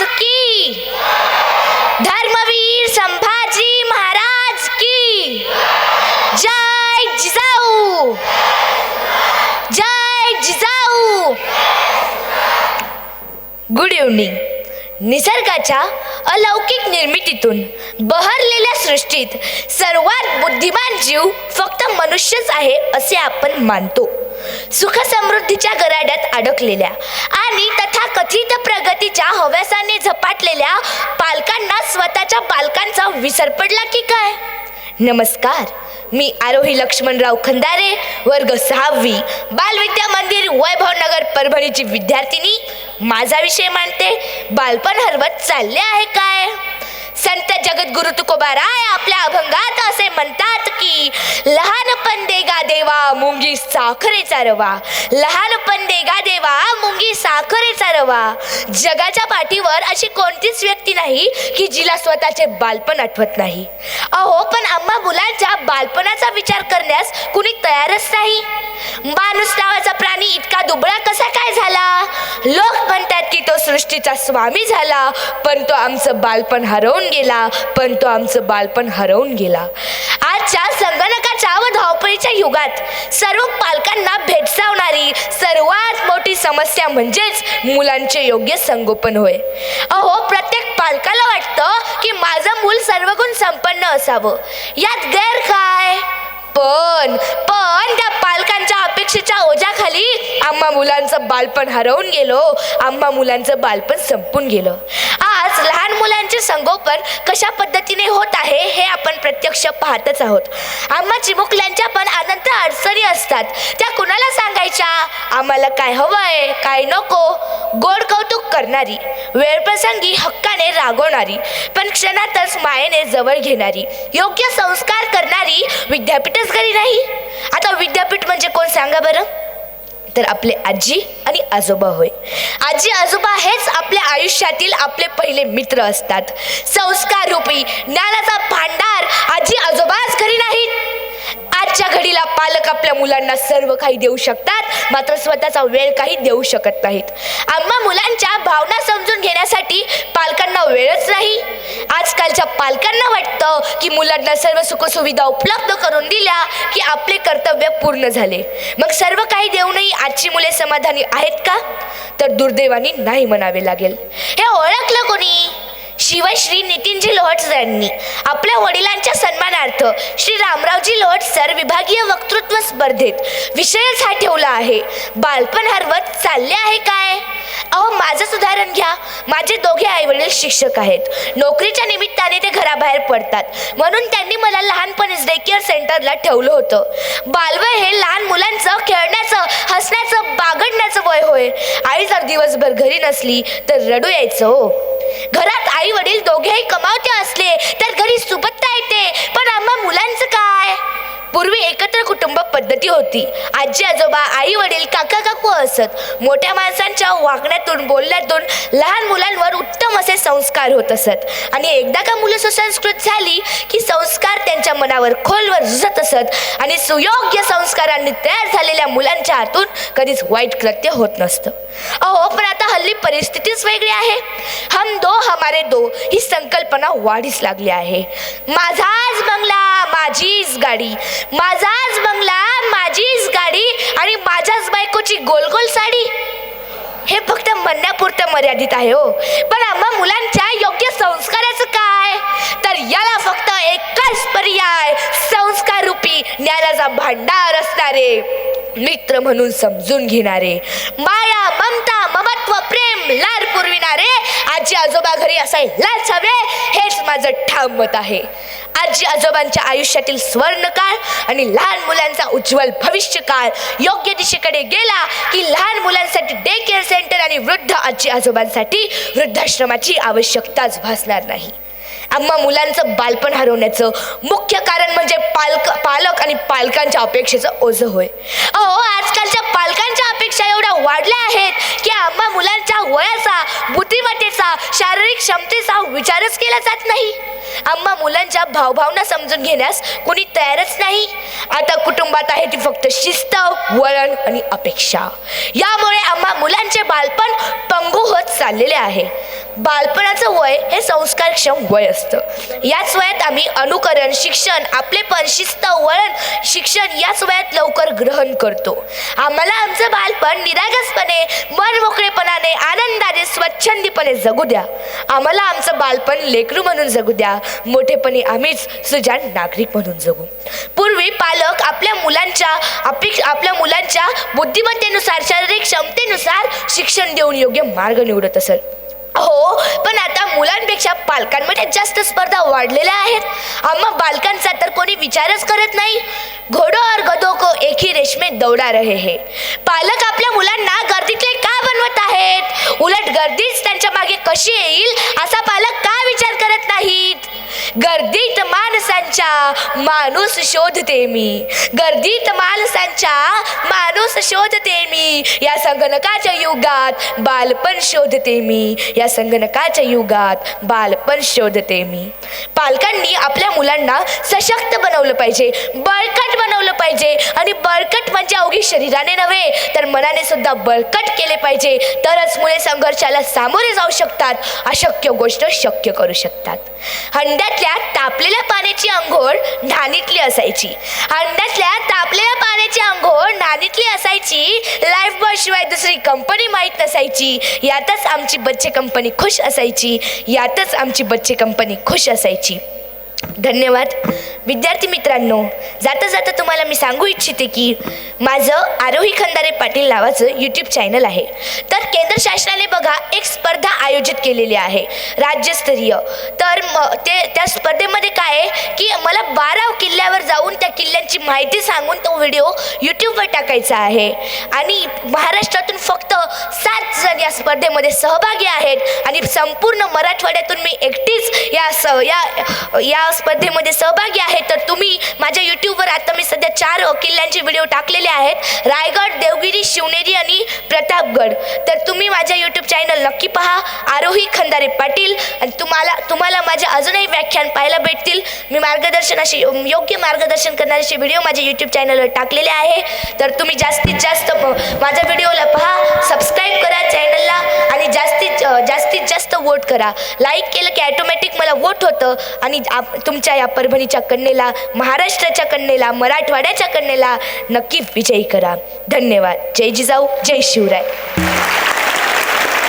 महाराज की। धर्मवीर संभाजी महाराज की। जय जिजाऊ। जय जिजाऊ। गुड इव्हनिंग निसर्गाच्या अलौकिक निर्मितीतून बहरलेल्या सृष्टीत सर्वात बुद्धिमान जीव फक्त मनुष्यच आहे असे आपण मानतो. सुख समृद्धीच्या गराड्यात अडकलेल्या आणि तथा प्रगतीच्या हव्यासाने झपाटलेल्या पालकांना स्वतःच्या बालकांचा विसर पडला की काय? नमस्कार मी आरोही लक्ष्मणराव खंदारे वर्ग सहावी बालविद्या मंदिर वैभवनगर परभणीची विद्यार्थिनी. माझा विषय मानते बालपण हरवत चालले आहे काय? संत जगद्गुरु तुकोबाराय आपल्या अभंगात असे म्हणतात की लहानपण देगा देवा मुंगी साखरेचा रवा. लहानपण देगा देवा मुंगी साखर रवा जगाच्या पाठीवर अशी कोणतीच व्यक्ती नाही की जिला स्वतःचे बालपण आठवत नाही. अहो पण आम्हा मुलांच्या बालपणाचा विचार करण्यास कुणी तयारच नाही. माणूस नावाचा प्राणी इतका दुबळा कसा काय झाला? लोक म्हणतात की तो सृष्टीचा स्वामी झाला पण तो आमचं बालपण हरवून गेला पण तो आमचं बालपण हरवून गेला. आजच्या संगणकाच्या व धावपळीच्या युगात सर्व पालकांना भेडसावणारी सर्वात समस्या म्हणजेच मुलांचे योग्य संगोपन होय. अहो प्रत्येक पालकाला वाटतं की माझं मूल सर्वगुण संपन्न असावं. यात गैर काय पण पण त्या पालकांच्या अपेक्षेच्या ओझ्याखाली आम्हा मुलांचं बालपण हरवून गेलो आम्हा मुलांचं बालपण संपून गेलं. आज लहान मुलांचे संगोपन कशा पद्धतीने होत आहे हे आपण प्रत्यक्ष पाहतच आहोत. आम्हा चिमुकल्यांच्या पण अनंत अडचणी असतात. त्या कुणाला सांगायच्या? आम्हाला काय हवंय काय नको? गोड कौतुक करणारी वेळप्रसंगी हक्काने रागवणारी पण क्षणातच मायेने जवळ घेणारी योग्य संस्कार करणारी विद्यापीठच घरी नाही? आता विद्यापीठ म्हणजे कोण सांगा बरं? तर आपले आजी आणि आजोबा होय. आजी आजोबा हेच आपल्या आयुष्यातील आपले पहिले मित्र असतात. संस्कार रूपी ज्ञानाचा भांडार आजी आजोबाच घरी नाहीत. आजच्या घडीला पालक आपल्या मुलांना सर्व काही देऊ शकतात मात्र स्वतःचा वेळ काही देऊ शकत नाहीत. आम्हा मुलांच्या भावना समजून घेण्यासाठी पालकांना वेळच नाही. आजकालच्या पालकांना वाटतं की मुलांना सर्व सुखसुविधा उपलब्ध करून दिल्या की आपले कर्तव्य पूर्ण झाले. मग सर्व काही देऊनही आजची मुले समाधानी आहेत का? तर दुर्दैवानी नाही म्हणावे लागेल. हे ओळखलं कोणी? शिवाय श्री नितीनजी लोहट सरांनी आपल्या वडिलांच्या सन्मानार्थ श्री रामरावजी लोहट सर विभागीय वक्तृत्व स्पर्धेत विषयच हा ठेवला आहे. बालपण हरवत चालले आहे काय? अहो माझंच उदाहरण घ्या. माझे दोघे आईवडील शिक्षक आहेत. नोकरीच्या निमित्ताने ते घराबाहेर पडतात. म्हणून त्यांनी मला लहानपणीच डे केअर सेंटरला ठेवलं होतं. बालवय हे लहान मुलांचं खेळण्याचं हसण्याचं वय होय. आई जर दिवसभर घरी नसली तर रडू यायचं हो. घरात आई वडील दोघेही कमावते असले तर घरी सुबत्ता येते. पण आम्हा मुलांचं काय? पूर्वी एकत्र कुटुंब पद्धती होती. आजी आजोबा आई वडील काका काकू असत. मोठ्या माणसांच्या वागण्यातून बोलण्यातून लहान मुलांवर उत्तम असे संस्कार होत असत. आणि एकदा का मुलं सुसंस्कृत झाली की संस्कार त्यांच्या मनावर खोलवर रुजत असत आणि सुयोग्य संस्कारांनी तयार झालेल्या मुलांच्या हातून कधीच वाईट कृत्य होत नसतं. अहो पण आता हल्ली परिस्थितीच वेगळी आहे. हम दो हमारे दो ही संकल्पना वाढीस लागली आहे. माझाच बंगला माझीच गाडी. माझाच बंगला माझीच गाडी आणि माझ्याच बायकोची गोल गोल साडी. हे फक्त म्हणण्यापुरतं मर्यादित आहे हो. पण आम्हा मुलांच्या योग्य संस्काराचं काय? तर याला फक्त एकच पर्याय संस्कार रूपी ज्ञानाचा भांडार असणारे मित्र म्हणून समजून घेणारे. माया ममता ममत्व प्रेम लाड पुरविणारे आजी आजोबा घरी असायलाच हवे हेच माझं ठाम मत आहे. आजी आजोबांच्या आयुष्यातील स्वर्णकाळ आणि लहान मुलांचा उज्ज्वल भविष्यकाळ योग्य दिशेकडे गेला की लहान मुलांसाठी डे केअर सेंटर आणि वृद्ध आजी आजोबांसाठी वृद्धाश्रमाची आवश्यकताच भासणार नाही. आम्हा मुलांचं बालपण हरवण्याचं मुख्य कारण म्हणजे पालक पालक आणि पालकांच्या अपेक्षेचं ओझं होय. अहो आजकालच्या पालकांच्या अपेक्षा एवढ्या वाढल्या आहेत की आम्हा मुलांच्या वयाचा बुद्धिमत्तेचा शारीरिक क्षमतेचा विचारच केला जात नाही. आम्हा मुलांच्या भावभावना समजून घेण्यास कोणी तयारच नाही. आता कुटुंबात आहे ती फक्त शिस्त वळण आणि अपेक्षा. यामुळे आम्हा मुलांचे बालपण पंगू होत चाललेले आहे. बालपणाचं वय हे संस्कारक्षम वय असतं. याच वयात आम्ही अनुकरण शिक्षण आपलेपण शिस्त वळण शिक्षण याच वयात लवकर ग्रहण करतो. आम्हाला आमचं बालपण निरागसपणे मन मोकळेपणाने आनंदाने स्वच्छंदीपणे जगू द्या. आम्हाला आमचं बालपण लेकरू म्हणून जगू द्या. मोठेपणी आम्हीच सुजाण नागरिक म्हणून जगू. पूर्वी पालक आपल्या मुलांच्या अपेक्ष आपल्या मुलांच्या बुद्धिमत्तेनुसार शारीरिक क्षमतेनुसार शिक्षण देऊन योग्य मार्ग निवडत असत. हो पण आता मुलांपेक्षा पालकांमध्ये जास्त स्पर्धा वाढलेल्या आहेत. आम्हा बालकांचा तर कोणी विचारच करत नाही. घोडो और गदो को एक ही रेशमे दौडा रहे हे. पालक आपल्या मुलांना गर्दीतले का बनवत आहेत? उलट गर्दीच त्यांच्या मागे कशी येईल असा पालक का विचार करत नाही? गर्दीत माणसांच्या माणूस शोधते मी. गर्दीत माणसांच्या माणूस शोधते मी. या संगणकाच्या युगात बालपण शोधते मी. या संगणकाच्या युगात बालपण शोधते मी. पालकांनी आपल्या मुलांना सशक्त बनवलं पाहिजे. बळकट बनवलं पाहिजे. आणि बळकट म्हणजे अवघी शरीराने नव्हे तर मनाने सुद्धा बळकट केले पाहिजे. तरच मुले संघर्षाला सामोरे जाऊ शकतात. अशक्य गोष्ट शक्य करू शकतात. हंड्यातल्या तापलेल्या पाण्याची आंघोळ ढाणीतली असायची. हंड्यातल्या तापलेल्या पाण्याची आंघोळ ढाणीतली असायची. लाईफ बॉय शिवाय दुसरी कंपनी माहीत नसायची. यातच आमची बच्चे कंपनी खुश असायची. यातच आमची बच्चे कंपनी खुश असायची. धन्यवाद. विद्यार्थी मित्रांनो जाता जाता तुम्हाला मी सांगू इच्छिते की माझं आरोही खंदारे पाटील नावाचं यूट्यूब चॅनल आहे. तर केंद्र शासनाने बघा एक स्पर्धा आयोजित केलेली आहे राज्यस्तरीय. तर म ते त्या स्पर्धेमध्ये काय आहे की मला बारा किल्ल्यावर जाऊन त्या किल्ल्यांची माहिती सांगून तो व्हिडिओ यूट्यूबवर टाकायचा आहे. आणि महाराष्ट्रातून फक्त सात जण या स्पर्धेमध्ये सहभागी आहेत आणि संपूर्ण मराठवाड्यातून मी एकटीच या स या या स्पर्धेमध्ये सहभागी आहे. तर तुम्ही माझ्या यूट्यूबवर आता मी सध्या चार किल्ल्यांचे व्हिडिओ टाकलेले आहेत. रायगड देवगिरी शिवनेरी आणि प्रतापगड. तर तुम्ही माझ्या यूट्यूब चॅनल नक्की पहा. आरोही खंदारे पाटील. आणि तुम्हाला तुम्हाला माझे अजूनही व्याख्यान पाहायला भेटतील. मी मार्गदर्शन असे योग्य मार्गदर्शन करणारे व्हिडिओ माझ्या यूट्यूब चॅनलवर टाकलेले आहे. तर तुम्ही जास्तीत जास्त माझ्या व्हिडिओला पहा. सबस्क्राईब करा चॅनलला आणि जास्तीत जास्त वोट करा. लाईक केलं की ॲटोमॅटिक मला वोट होतं. आणि आप तुमच्या या परभणीच्या कन्येला महाराष्ट्राच्या कन्येला मराठवाड्याच्या कन्येला नक्की विजयी करा. धन्यवाद. जय जिजाऊ जय शिवराय.